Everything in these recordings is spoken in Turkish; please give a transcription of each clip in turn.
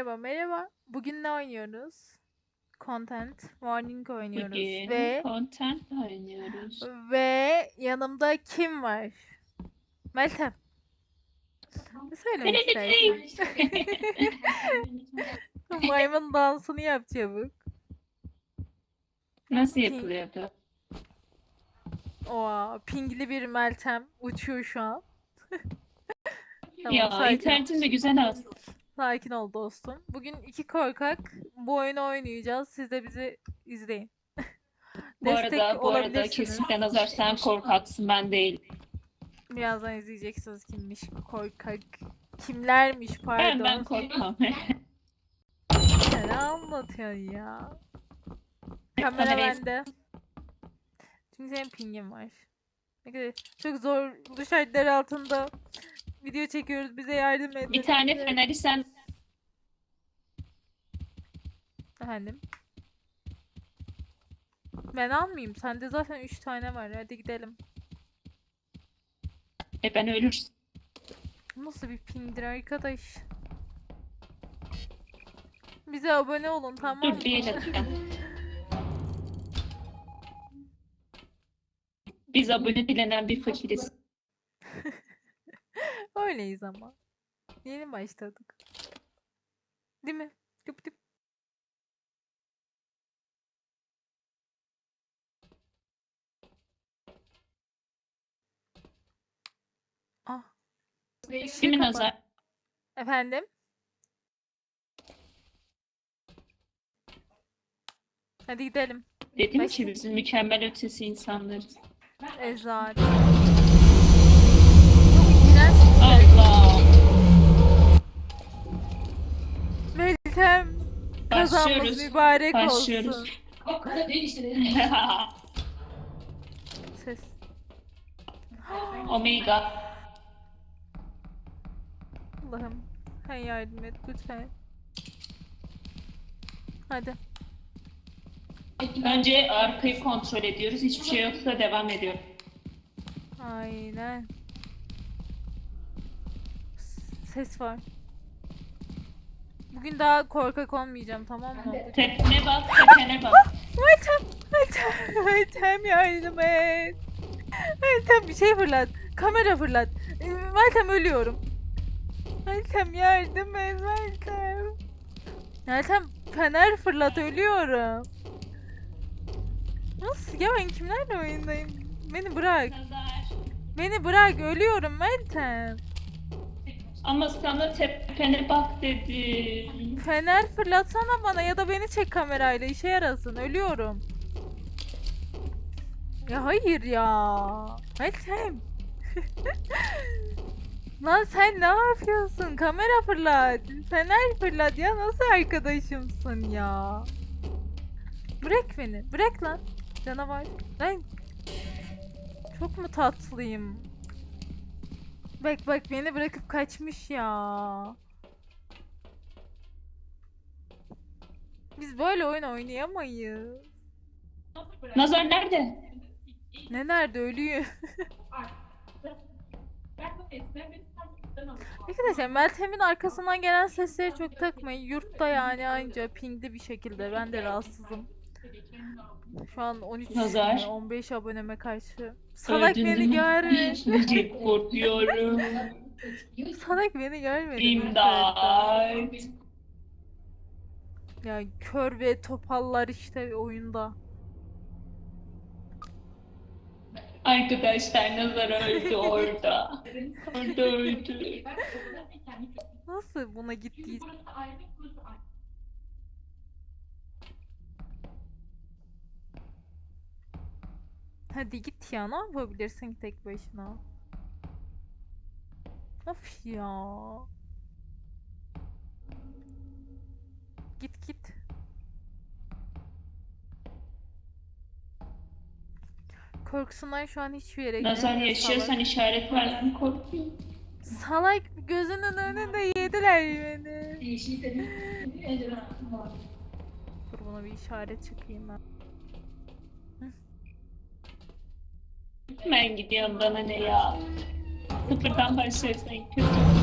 Merhaba merhaba. Bugün ne oynuyoruz? Content Warning oynuyoruz. Bugün Ve content oynuyoruz. ve yanımda kim var? Meltem. Ne söylemek istersin? Maymun dansını yap çabuk. Nasıl yapılıyordu? Oha, pingli bir Meltem uçuyor şu an. Tamam, ya ol. internetin de güzel aslında. Sakin ol dostum. Bugün iki korkak bu oyunu oynayacağız. Siz de bizi izleyin. Bu arada bu arada kesinlikle nazar sen korkaksın ben değil. Birazdan izleyeceksiniz kimmiş korkak. Kimlermiş pardon. Ben ben korkmam. Sen ne anlatıyorsun ya? Kamera bende. Çünkü senin pingin var. Ne kadar çok zorlu şartlar altında video çekiyoruz. Bize yardım edin. Bir tane feneri sen Efendim? Ben almayayım. Sende zaten 3 tane var. Hadi gidelim. e ben ölürsün. Nasıl bir pingdir arkadaş? Bize abone olun tamam mı? Dur bir el atacağım. Biz abone dilenen bir fakiriz. Öyleyiz ama. Yeni başladık. Değil mi? Tıp tıp. Ah. kapat. nazar? Efendim? Hadi gidelim. Dedim Başla. ki biz mükemmel ötesi insanlarız. İğrenç. Allah. Meltem Başlıyoruz. mübarek Başlıyoruz. olsun. O kadar değil işte. Ses. Omega. Allah'ım sen yardım et lütfen. Hadi. Önce arkayı kontrol ediyoruz. Hiçbir şey yoksa devam ediyor. Aynen. Ses var. Bugün daha korkak olmayacağım tamam mı? Tepene bak, tepene bak. Meltem, Meltem, Meltem yardım et. Meltem bir şey fırlat. Kamera fırlat. Meltem ölüyorum. Meltem yardım et Meltem. Meltem fener fırlat ölüyorum. Nasıl ya ben kimlerle oyundayım? Beni bırak. Beni bırak ölüyorum Meltem. Ama sana tepene bak dedim. Fener fırlatsana bana ya da beni çek kamerayla işe yarasın. Ölüyorum. Ya hayır ya. Meltem. Lan sen ne yapıyorsun? Kamera fırlat. Fener fırlat ya. Nasıl arkadaşımsın ya? Bırak beni. Bırak lan. Canavar. Lan. Çok mu tatlıyım? Bak bak beni bırakıp kaçmış ya. Biz böyle oyun oynayamayız. Nazar nerede? Ne nerede ölüyor? Arkadaşlar Meltem'in arkasından gelen sesleri çok takmayın. Yurtta yani anca pingli bir şekilde. Ben de rahatsızım. Şu an 13 Nazar. e, 15 aboneme karşı. Salak Öldün beni görmedi. Korkuyorum. Salak beni görmedi. İmdat. Ya kör ve topallar işte oyunda. Arkadaşlar Nazar öldü orada. Orada öldü. Nasıl buna gittiyiz? Hadi git ya ne yapabilirsin ki tek başına? Of ya. Git git. Korkusundan şu an hiçbir yere Nazar gidemiyor yaşıyorsan salak. işaret versin korkuyorum. Salak gözünün önünde yediler beni. Dur buna bir işaret çakayım ben. Ben gidiyorum bana ne ya. Sıfırdan başlarsan kötü.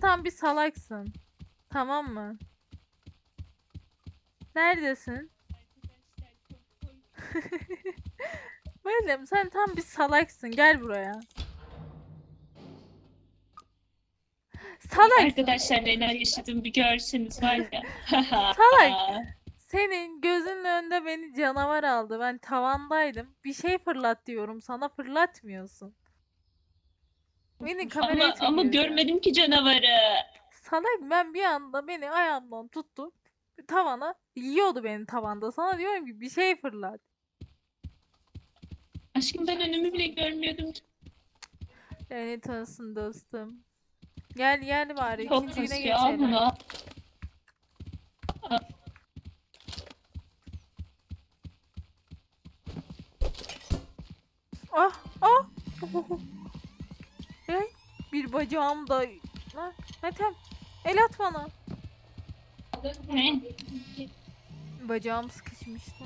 Tam bir salaksın. Tamam mı? Neredesin? Meryem sen tam bir salaksın. Gel buraya. Salak. Arkadaşlar neler yaşadığımı bir görseniz var ya. Salak. Senin gözünün önünde beni canavar aldı. Ben tavandaydım. Bir şey fırlat diyorum. Sana fırlatmıyorsun. Beni kameraya ama, ama çekiyor ya. görmedim ki canavarı. Salak ben bir anda beni ayağımdan tuttu. Tavana yiyordu beni tavanda. Sana diyorum ki bir şey fırlat. Aşkım ben önümü bile görmüyordum ki. Lanet olsun dostum. Gel gel bari Çok ikinci güne geçelim. bunu. Ah ah. Bir bacağım da. Ha, Metem el at bana. Ne? Bacağım sıkışmıştı.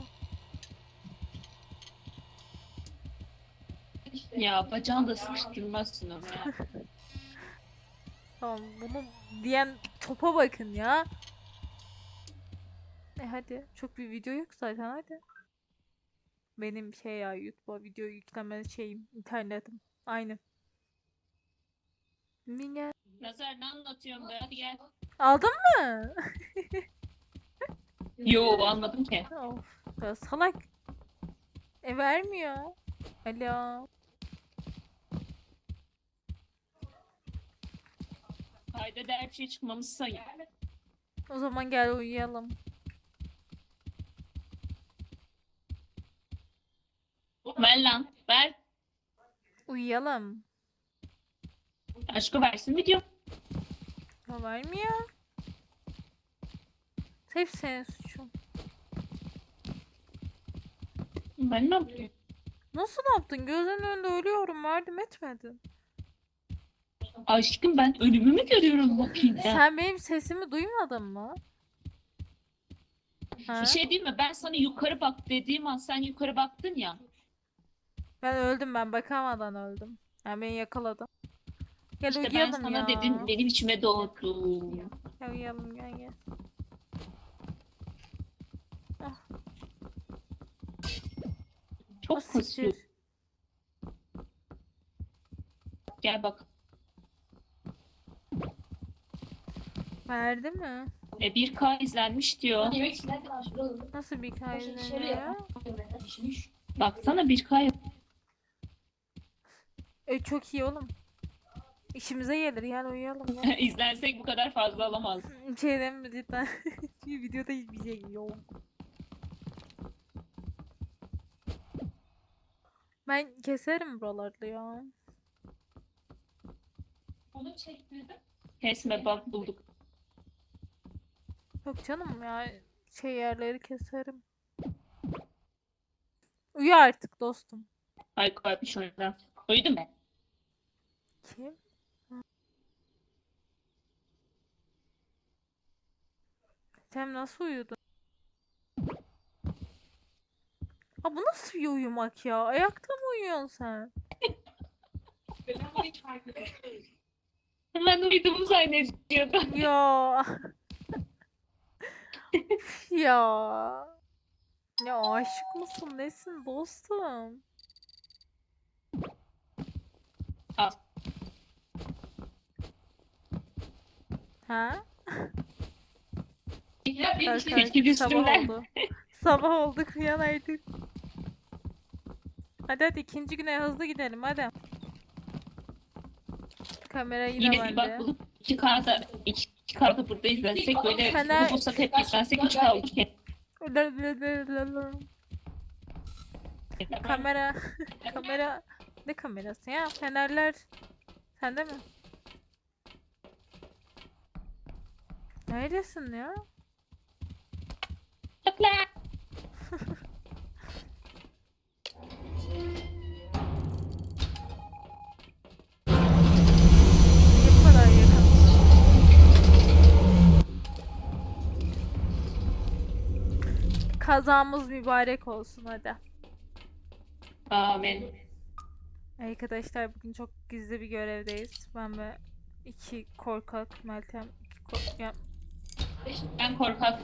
Ya bacağını da sıkıştırmazsın ama ya. Tamam bunu diyen topa bakın ya. E hadi. Çok bir video yok zaten hadi. Benim şey ya YouTube'a video yükleme şeyim internetim. Aynı. Niye? Nazar ne anlatıyorum be? Hadi gel. Aldın mı? Yo anladım ki. of. Ya salak. E vermiyor. Alo. Kayda değer bir şey çıkmamız sayın. O zaman gel uyuyalım. Ver lan. Ver. Uyuyalım. Aşkı versin video. Ya vermiyor. Hep senin suçun. Ben ne yapayım? Nasıl yaptın? Gözünün önünde ölüyorum. Yardım etmedin. Aşkım ben ölümü mü görüyorum bakayım ya? Sen benim sesimi duymadın mı? Ha? Bir şey değil mi? Ben sana yukarı bak dediğim an sen yukarı baktın ya. Ben öldüm ben bakamadan öldüm. Yani beni yakaladı. Gel İşte ben uyuyalım sana ya. dedim benim içime doğdu. Gel uyuyalım gel gel. Çok O siktir. kasıyor. Gel bak. Verdi mi? E 1K izlenmiş diyor. Nasıl bir kaydını ya? Baksana 1K yap- E, çok iyi oğlum. İşimize gelir gel uyuyalım ya. İzlensek bu kadar fazla alamaz. Bir şey deme mi cidden? Çünkü videoda hiçbir şey yok. Ben keserim buralarda ya. Kesme bak bulduk. Yok canım ya şey yerleri keserim. Uyu artık dostum. Ay koymuş orada. Uyudum ben. Kim? Sen nasıl uyudun? Aa, bu nasıl bir uyumak ya? Ayakta mı uyuyorsun sen? Hemen uyuduğumu zannediyordum. Ya. Ya. Ya aşık mısın? Nesin dostum? Al. Ha? Çekil Arkadaşlar sabah üstümden. oldu. Sabah oldu uyan artık. Hadi hadi ikinci güne hızlı gidelim hadi. Kamera yine, Yine bir bende. bak bulup iki karda iki, iki karda burada izlensek böyle Fener- bu bulsak hep izlensek üç K oldu ki. Kamera kamera ne kamerası ya? Fenerler sende mi? Neredesin ya? Kazamız mübarek olsun hadi. Amin. Arkadaşlar bugün çok gizli bir görevdeyiz. Ben ve İki korkak Meltem. iki kork- ya, Ben korkak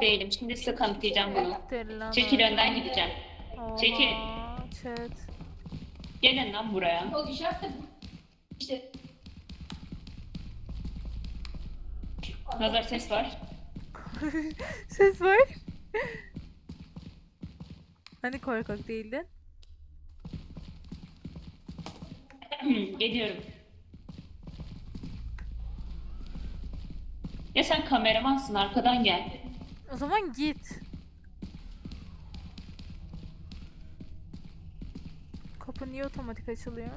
değilim. Şimdi size kanıtlayacağım bunu. siktir lan Çekil önden gideceğim. çekil. Oha, Chat. Gelin lan buraya. O düşerse işte Nazar ses var. Ses var. Hani korkak değildin? Geliyorum. Ya sen kameramansın arkadan gel. O zaman git. Kapı niye otomatik açılıyor?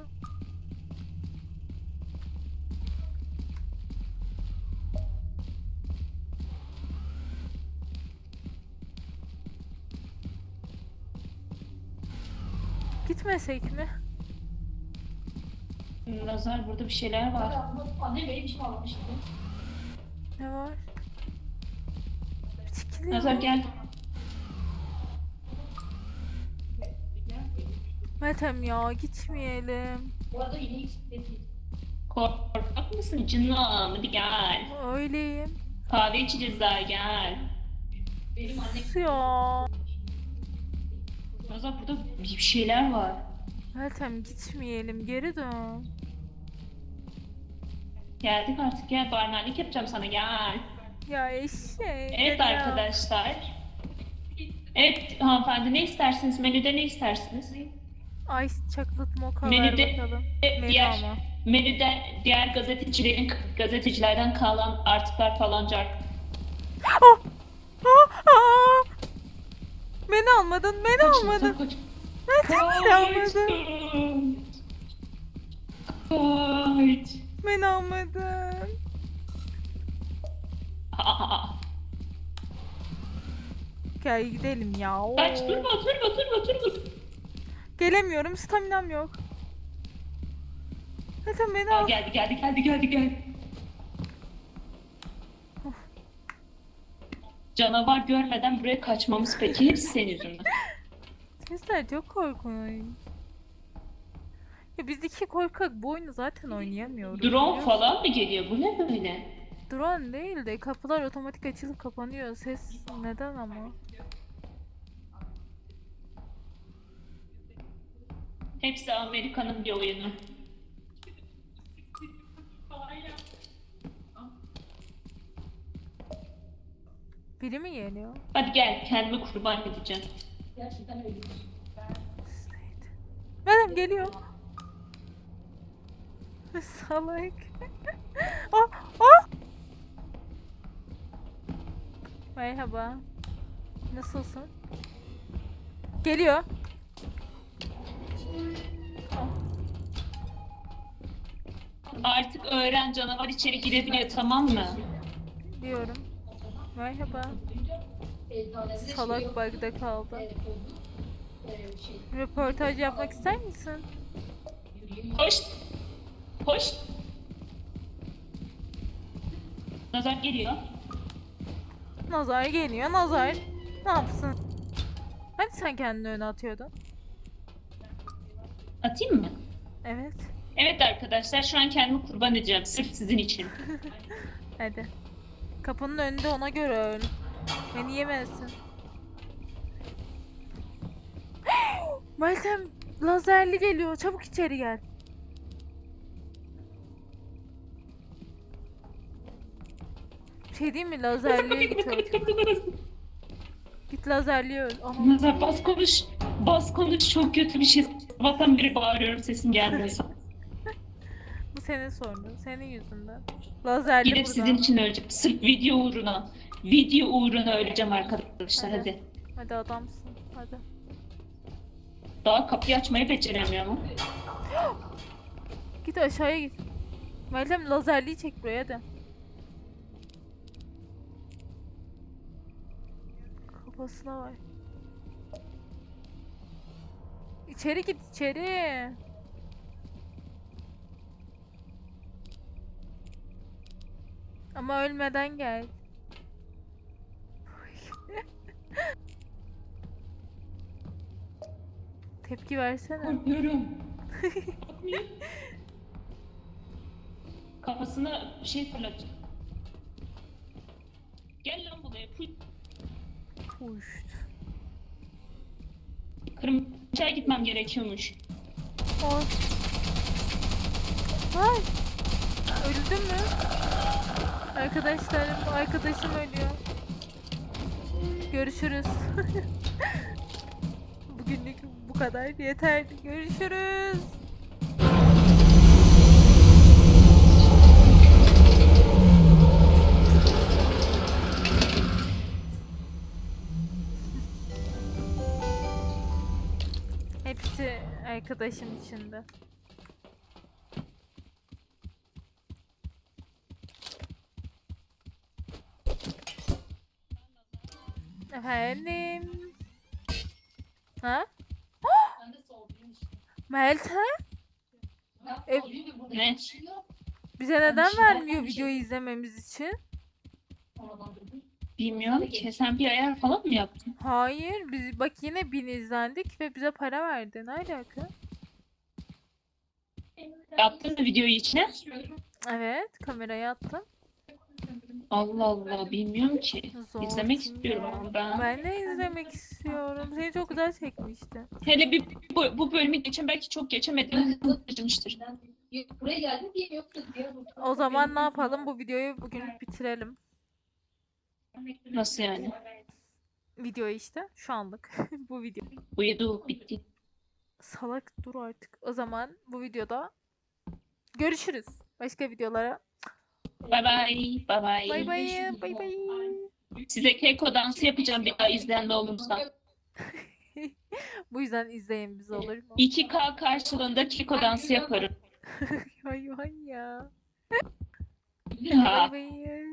Gitmesek mi? Nazar burada bir şeyler var. annem benim için almıştı. Ne var? Ya. Nazar gel. Meltem ya gitmeyelim. Bu arada yine değil. Korkak mısın canım? Hadi gel. Öyleyim. Kahve içeceğiz daha gel. Benim annem ya. Nazar burada bir şeyler var. Meltem gitmeyelim. Geri dön. Geldik artık gel barmenlik yapacağım sana gel. Ya eşek. Evet ya. arkadaşlar. Evet hanımefendi ne istersiniz? Menüde ne istersiniz? Ice chocolate mocha ver Menüde bakalım. Menü diğer ama. menüde diğer gazetecilerin gazetecilerden kalan artıklar falanca Ah! Ah! Ah! Beni almadın, beni almadın. Kaç. Meltem beni almadın. Kaç. Beni almadın. Aa, Gel gidelim ya. Kaç durma durma durma durma. Gelemiyorum, staminam yok. Meltem beni Aa, al. geldi geldi geldi geldi geldi. Canavar görmeden buraya kaçmamız peki hepsi senin yüzünden. Sesler çok korkunç. Ya biz iki korkak bu oyunu zaten oynayamıyoruz. Drone falan mı geliyor? Bu ne böyle? Drone değil de kapılar otomatik açılıp kapanıyor. Ses neden ama? Hepsi Amerika'nın bir oyunu. Biri mi geliyor? Hadi gel kendimi kurban edeceğim. gerçekten öyle. Benim geliyor. Salak. ah, ah. Merhaba. Nasılsın? Geliyor. Artık öğren canavar içeri girebiliyor tamam mı? diyorum. Merhaba. Salak yok. bug'da kaldı. Röportaj yapmak ister misin? Hoş. Hoş. Nazar geliyor. Nazar geliyor. Nazar. Ne yapsın? Hani sen kendini öne atıyordun? Atayım mı? Evet. Evet arkadaşlar şu an kendimi kurban edeceğim sırf sizin için. Hadi. Kapının önünde ona göre öl. Beni yemesin. Meltem lazerli geliyor. Çabuk içeri gel. Şey değil mi? Lazerliye git. Git lazerliye öl. Aha. Nazar bas konuş. Bas konuş çok kötü bir şey. Sabahtan beri bağırıyorum sesin gelmiyorsa. Senin sorunun. Senin yüzünden. Lazerli Gidip burada. sizin için öleceğim. Sırf video uğruna. Video uğruna öleceğim arkadaşlar Hadi. hadi. Hadi adamsın. Hadi. Daha kapıyı açmayı beceremiyorum. Git aşağıya git. Meltem lazerliyi çek buraya hadi. Kafasına var. İçeri git içeri. Ama ölmeden gel. Tepki versene. Korkuyorum. kafasına şey fırlatacak. Gel lan buraya. Puy. Puşt. Kırmızıya gitmem gerekiyormuş. Oy. Ay. Öldü mü? Arkadaşlarım, arkadaşım ölüyor. Görüşürüz. Bugünlük bu kadar yeter. Görüşürüz. Hepsi arkadaşım içinde. Efendim. Ha? Ben de soğudum işte. Meltem E- Ne? bize neden şey vermiyor videoyu izlememiz için? Bilmiyorum ki. Sen bir ayar falan mı yaptın? Hayır, biz bak yine bin izlendik ve bize para verdi. Ne alaka? Yaptın mı videoyu içine? Evet, kameraya attım. Allah Allah bilmiyorum ki. Zor İzlemek istiyorum ama ben. Ben de izlemek istiyorum. Seni çok güzel çekmişti. Hele bir bu, bu bölümü geçen belki çok geçemedim. Acımıştır. Ben buraya geldim diye yoksa diye. O zaman ne yapalım? Bu videoyu bugün bitirelim. Nasıl yani? Videoyu işte şu anlık. bu video. Uyudu bitti. Salak dur artık. O zaman bu videoda görüşürüz. Başka videolara. Bay bay. Bay bay. Bay bay. Bay bay. Size keko dansı yapacağım bir daha izleyen de olursa. Bu yüzden izleyin bizi olur mu? 2K karşılığında keko dansı yaparım. Hayvan ya. Ha. Bay bay.